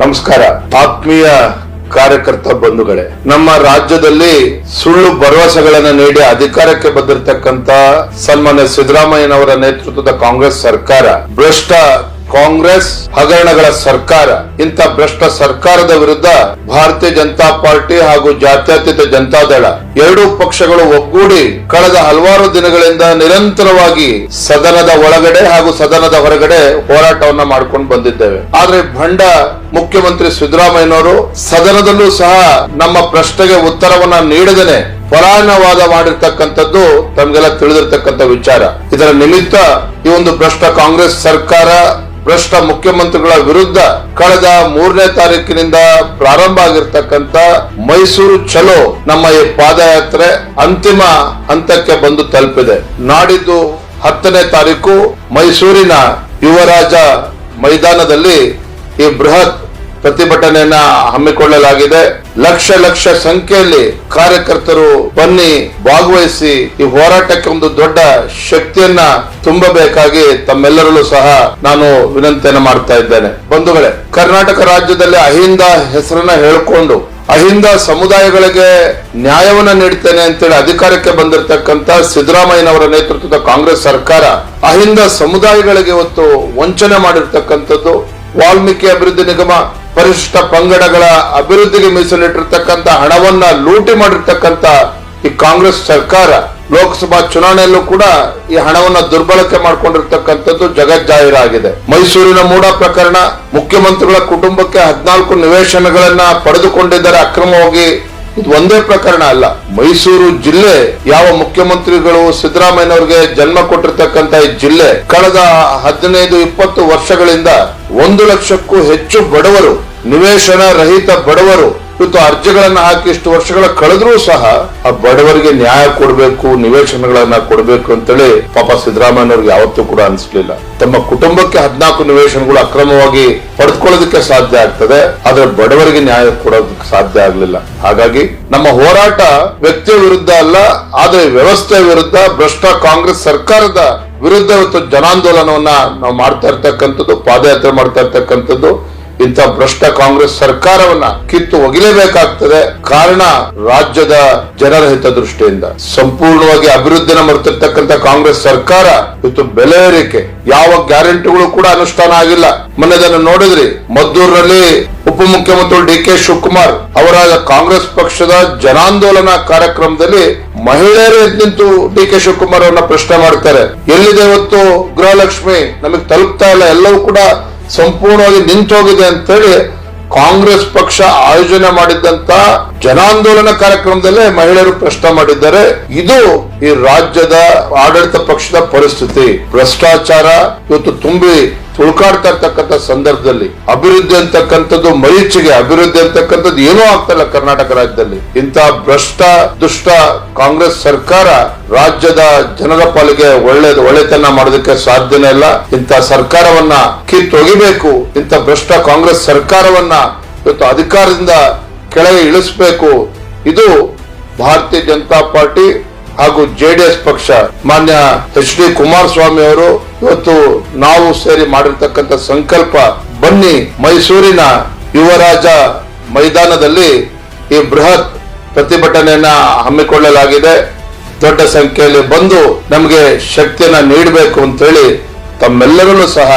ನಮಸ್ಕಾರ. ಆತ್ಮೀಯ ಕಾರ್ಯಕರ್ತ ಬಂಧುಗಳೇ, ನಮ್ಮ ರಾಜ್ಯದಲ್ಲಿ ಸುಳ್ಳು ಭರವಸೆಗಳನ್ನು ನೀಡಿ ಅಧಿಕಾರಕ್ಕೆ ಬಂದಿರತಕ್ಕಂತ ಸನ್ಮಾನ್ಯ ಸಿದ್ದರಾಮಯ್ಯನವರ ನೇತೃತ್ವದ ಕಾಂಗ್ರೆಸ್ ಸರ್ಕಾರ ಭ್ರಷ್ಟ ಕಾಂಗ್ರೆಸ್ ಹಗರಣಗಳ ಸರ್ಕಾರ, ಇಂಥ ಭ್ರಷ್ಟ ಸರ್ಕಾರದ ವಿರುದ್ಧ ಭಾರತೀಯ ಜನತಾ ಪಾರ್ಟಿ ಹಾಗೂ ಜಾತ್ಯತೀತ ಜನತಾದಳ ಎರಡೂ ಪಕ್ಷಗಳು ಒಗ್ಗೂಡಿ ಕಳೆದ ಹಲವಾರು ದಿನಗಳಿಂದ ನಿರಂತರವಾಗಿ ಸದನದ ಒಳಗಡೆ ಹಾಗೂ ಸದನದ ಹೊರಗಡೆ ಹೋರಾಟವನ್ನ ಮಾಡ್ಕೊಂಡು ಬಂದಿದ್ದೇವೆ. ಆದ್ರೆ ಭಂಡ ಮುಖ್ಯಮಂತ್ರಿ ಸಿದ್ದರಾಮಯ್ಯನವರು ಸದನದಲ್ಲೂ ಸಹ ನಮ್ಮ ಪ್ರಶ್ನೆಗೆ ಉತ್ತರವನ್ನ ನೀಡದೇನೆ ಪಲಾಯನವಾದ ಮಾಡಿರ್ತಕ್ಕಂಥದ್ದು ತಮಗೆಲ್ಲ ತಿಳಿದಿರ್ತಕ್ಕಂಥ ವಿಚಾರ. ಇದರ ನಿಮಿತ್ತ ಈ ಒಂದು ಭ್ರಷ್ಟ ಕಾಂಗ್ರೆಸ್ ಸರ್ಕಾರ ಭ್ರಷ್ಟ ಮುಖ್ಯಮಂತ್ರಿಗಳ ವಿರುದ್ಧ ಕಳೆದ ಮೂರನೇ ತಾರೀಕಿನಿಂದ ಪ್ರಾರಂಭ ಆಗಿರ್ತಕ್ಕಂಥ ಮೈಸೂರು ಚಲೋ ನಮ್ಮ ಈ ಪಾದಯಾತ್ರೆ ಅಂತಿಮ ಹಂತಕ್ಕೆ ಬಂದು ತಲುಪಿದೆ. ನಾಡಿದ್ದು ಹತ್ತನೇ ತಾರೀಕು ಮೈಸೂರಿನ ಯುವರಾಜ ಮೈದಾನದಲ್ಲಿ ಈ ಬೃಹತ್ ಪ್ರತಿಭಟನೆಯನ್ನ ಹಮ್ಮಿಕೊಳ್ಳಲಾಗಿದೆ. ಲಕ್ಷ ಲಕ್ಷ ಸಂಖ್ಯೆಯಲ್ಲಿ ಕಾರ್ಯಕರ್ತರು ಬನ್ನಿ ಭಾಗವಹಿಸಿ ಈ ಹೋರಾಟಕ್ಕೆ ಒಂದು ದೊಡ್ಡ ಶಕ್ತಿಯನ್ನ ತುಂಬಬೇಕಾಗಿ ತಮ್ಮೆಲ್ಲರಲ್ಲೂ ಸಹ ನಾನು ವಿನಂತಿಯನ್ನು ಮಾಡ್ತಾ ಇದ್ದೇನೆ. ಬಂಧುಗಳೇ, ಕರ್ನಾಟಕ ರಾಜ್ಯದಲ್ಲಿ ಅಹಿಂದ ಹೆಸರನ್ನ ಹೇಳ್ಕೊಂಡು ಅಹಿಂದ ಸಮುದಾಯಗಳಿಗೆ ನ್ಯಾಯವನ್ನ ನೀಡ್ತೇನೆ ಅಂತೇಳಿ ಅಧಿಕಾರಕ್ಕೆ ಬಂದಿರತಕ್ಕಂತ ಸಿದ್ದರಾಮಯ್ಯನವರ ನೇತೃತ್ವದ ಕಾಂಗ್ರೆಸ್ ಸರ್ಕಾರ ಅಹಿಂದ ಸಮುದಾಯಗಳಿಗೆ ಇವತ್ತು ವಂಚನೆ ಮಾಡಿರ್ತಕ್ಕಂಥದ್ದು. ವಾಲ್ಮೀಕಿ ಅಭಿವೃದ್ಧಿ ನಿಗಮ ಪರಿಶಿಷ್ಟ ಪಂಗಡಗಳ ಅಭಿವೃದ್ಧಿಗೆ ಮೀಸಲಿಟ್ಟಿರ್ತಕ್ಕಂಥ ಹಣವನ್ನ ಲೂಟಿ ಮಾಡಿರ್ತಕ್ಕಂಥ ಈ ಕಾಂಗ್ರೆಸ್ ಸರ್ಕಾರ, ಲೋಕಸಭಾ ಚುನಾವಣೆಯಲ್ಲೂ ಕೂಡ ಈ ಹಣವನ್ನ ದುರ್ಬಳಕೆ ಮಾಡಿಕೊಂಡಿರ್ತಕ್ಕಂಥದ್ದು ಜಗಜ್ಜಾಹೀರಾಗಿದೆ ಮೈಸೂರಿನ ಮೂಡ ಪ್ರಕರಣ, ಮುಖ್ಯಮಂತ್ರಿಗಳ ಕುಟುಂಬಕ್ಕೆ ಹದಿನಾಲ್ಕು ನಿವೇಶನಗಳನ್ನ ಪಡೆದುಕೊಂಡಿದ್ದಾರೆ. ಅಕ್ರಮವಾಗಿ ಇದು ಒಂದೇ ಪ್ರಕರಣ ಅಲ್ಲ. ಮೈಸೂರು ಜಿಲ್ಲೆ, ಯಾವ ಮುಖ್ಯಮಂತ್ರಿಗಳು ಸಿದ್ದರಾಮಯ್ಯನವರಿಗೆ ಜನ್ಮ ಕೊಟ್ಟಿರ್ತಕ್ಕಂತ ಈ ಜಿಲ್ಲೆ, ಕಳೆದ ಹದಿನೈದು, ಇಪ್ಪತ್ತು ವರ್ಷಗಳಿಂದ ಒಂದು ಲಕ್ಷಕ್ಕೂ ಹೆಚ್ಚು ಬಡವರು, ನಿವೇಶನ ರಹಿತ ಬಡವರು ಇವತ್ತು ಅರ್ಜಿಗಳನ್ನ ಹಾಕಿ ಇಷ್ಟು ವರ್ಷಗಳ ಕಳೆದ್ರೂ ಸಹ ಆ ಬಡವರಿಗೆ ನ್ಯಾಯ ಕೊಡಬೇಕು, ನಿವೇಶನಗಳನ್ನ ಕೊಡಬೇಕು ಅಂತೇಳಿ ಪಾಪ ಸಿದ್ದರಾಮಯ್ಯನವ್ರಿಗೆ ಯಾವತ್ತೂ ಕೂಡ ಅನಿಸ್ಲಿಲ್ಲ. ತಮ್ಮ ಕುಟುಂಬಕ್ಕೆ ಹದಿನಾಲ್ಕು ನಿವೇಶನಗಳು ಅಕ್ರಮವಾಗಿ ಪಡೆದುಕೊಳ್ಳೋದಕ್ಕೆ ಸಾಧ್ಯ ಆಗ್ತದೆ, ಆದ್ರೆ ಬಡವರಿಗೆ ನ್ಯಾಯ ಕೊಡೋದಕ್ಕೆ ಸಾಧ್ಯ ಆಗ್ಲಿಲ್ಲ. ಹಾಗಾಗಿ ನಮ್ಮ ಹೋರಾಟ ವ್ಯಕ್ತಿಯ ವಿರುದ್ಧ ಅಲ್ಲ, ಆದ್ರೆ ವ್ಯವಸ್ಥೆ ವಿರುದ್ಧ, ಭ್ರಷ್ಟ ಕಾಂಗ್ರೆಸ್ ಸರ್ಕಾರದ ವಿರುದ್ಧ ಇವತ್ತು ಜನಾಂದೋಲನವನ್ನ ನಾವು ಮಾಡ್ತಾ ಇರ್ತಕ್ಕಂಥದ್ದು, ಪಾದಯಾತ್ರೆ ಮಾಡ್ತಾ ಇರ್ತಕ್ಕಂಥದ್ದು. ಇಂಥ ಭ್ರಷ್ಟ ಕಾಂಗ್ರೆಸ್ ಸರ್ಕಾರವನ್ನ ಕಿತ್ತು ಒಗಿಲೇಬೇಕಾಗ್ತದೆ ಕಾರಣ ರಾಜ್ಯದ ಜನರ ಹಿತದೃಷ್ಟಿಯಿಂದ. ಸಂಪೂರ್ಣವಾಗಿ ಅಭಿವೃದ್ಧಿನ ಮರೆತಿರ್ತಕ್ಕಂಥ ಕಾಂಗ್ರೆಸ್ ಸರ್ಕಾರ ಇವತ್ತು ಬೆಲೆ ಏರಿಕೆ, ಯಾವ ಗ್ಯಾರಂಟಿಗಳು ಕೂಡ ಅನುಷ್ಠಾನ ಆಗಿಲ್ಲ. ಮೊನ್ನೆದನ್ನು ನೋಡಿದ್ರಿ, ಮದ್ದೂರಿನಲ್ಲಿ ಉಪಮುಖ್ಯಮಂತ್ರಿ ಡಿ ಕೆ ಶಿವಕುಮಾರ್ ಅವರ ಕಾಂಗ್ರೆಸ್ ಪಕ್ಷದ ಜನಾಂದೋಲನ ಕಾರ್ಯಕ್ರಮದಲ್ಲಿ ಮಹಿಳೆಯರು ನಿಂತು ಡಿ ಕೆ ಶಿವಕುಮಾರ್ ಅವರನ್ನ ಪ್ರಶ್ನೆ ಮಾಡ್ತಾರೆ. ಎಲ್ಲಿದೆ ಇವತ್ತು ಗೃಹಲಕ್ಷ್ಮಿ? ನಮಗೆ ತಲುಪ್ತಾ ಇಲ್ಲ, ಎಲ್ಲವೂ ಕೂಡ ಸಂಪೂರ್ಣವಾಗಿ ನಿಂತೋಗಿದೆ ಅಂತೇಳಿ ಕಾಂಗ್ರೆಸ್ ಪಕ್ಷ ಆಯೋಜನೆ ಮಾಡಿದ್ದಂತ ಜನಾಂದೋಲನ ಕಾರ್ಯಕ್ರಮದಲ್ಲೇ ಮಹಿಳೆಯರು ಪ್ರಶ್ನೆ ಮಾಡಿದ್ದಾರೆ. ಇದು ಈ ರಾಜ್ಯದ ಆಡಳಿತ ಪಕ್ಷದ ಪರಿಸ್ಥಿತಿ. ಭ್ರಷ್ಟಾಚಾರ ಇವತ್ತು ತುಂಬಿ ತುಳ್ಕಾಡ್ತಾ ಸಂದರ್ಭದಲ್ಲಿ ಅಭಿವೃದ್ಧಿ ಅಂತಕ್ಕಂಥದ್ದು ಮರೀಚಿಗೆ, ಅಭಿವೃದ್ಧಿ ಅಂತಕ್ಕಂಥದ್ದು ಏನೂ ಆಗ್ತಲ್ಲ ಕರ್ನಾಟಕ ರಾಜ್ಯದಲ್ಲಿ. ಇಂಥ ಭ್ರಷ್ಟ, ದುಷ್ಟ ಕಾಂಗ್ರೆಸ್ ಸರ್ಕಾರ ರಾಜ್ಯದ ಜನರ ಪಾಲಿಗೆ ಒಳ್ಳೇದು, ಒಳ್ಳೆತನ ಮಾಡೋದಕ್ಕೆ ಸಾಧ್ಯನೇ ಇಲ್ಲ. ಇಂಥ ಸರ್ಕಾರವನ್ನ ಕಿತ್ತೊಗಿಬೇಕು, ಇಂಥ ಭ್ರಷ್ಟ ಕಾಂಗ್ರೆಸ್ ಸರ್ಕಾರವನ್ನ ಇವತ್ತು ಅಧಿಕಾರದಿಂದ ಕೆಳಗೆ ಇಳಿಸಬೇಕು. ಇದು ಭಾರತೀಯ ಜನತಾ ಪಾರ್ಟಿ ಹಾಗೂ ಜೆಡಿಎಸ್ ಪಕ್ಷ ಮಾನ್ಯ ಎಚ್ ಡಿ ಕುಮಾರಸ್ವಾಮಿ ಅವರು ಇವತ್ತು ನಾವು ಸೇರಿ ಮಾಡಿರ್ತಕ್ಕಂಥ ಸಂಕಲ್ಪ ಬನ್ನಿ ಮೈಸೂರಿನ ಯುವರಾಜ ಮೈದಾನದಲ್ಲಿ ಈ ಬೃಹತ್ ಪ್ರತಿಭಟನೆಯನ್ನ ಹಮ್ಮಿಕೊಳ್ಳಲಾಗಿದೆ. ದೊಡ್ಡ ಸಂಖ್ಯೆಯಲ್ಲಿ ಬಂದು ನಮಗೆ ಶಕ್ತಿಯನ್ನ ನೀಡಬೇಕು ಅಂತೇಳಿ ತಮ್ಮೆಲ್ಲರನ್ನೂ ಸಹ